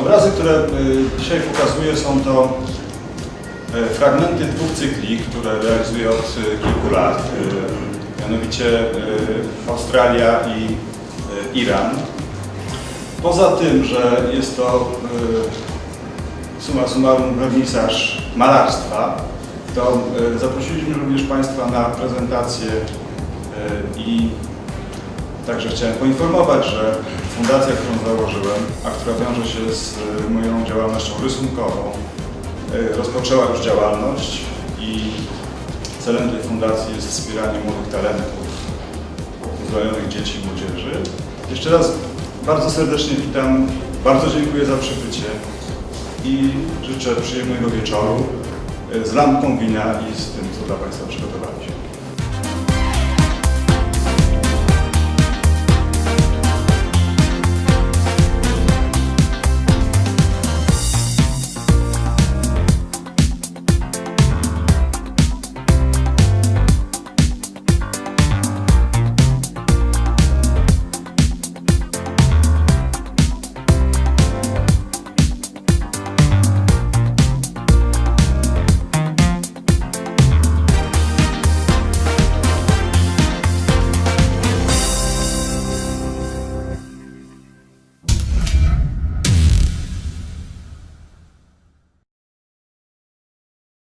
Obrazy, które y, dzisiaj pokazuję są to y, fragmenty dwóch cykli, które realizuję od y, kilku lat, mianowicie Australia i Iran. Poza tym, że jest to summa summarum wernisaż malarstwa, to zaprosiliśmy również Państwa na prezentację i Także chciałem poinformować, że fundacja, którą założyłem, a która wiąże się z y, moją działalnością rysunkową, y, rozpoczęła już działalność i celem tej fundacji jest wspieranie młodych talentów, uzbrojonych dzieci i młodzieży. Jeszcze raz bardzo serdecznie witam, bardzo dziękuję za przybycie i życzę przyjemnego wieczoru y, z lampką wina i z tym, co dla Państwa przygotowaliśmy.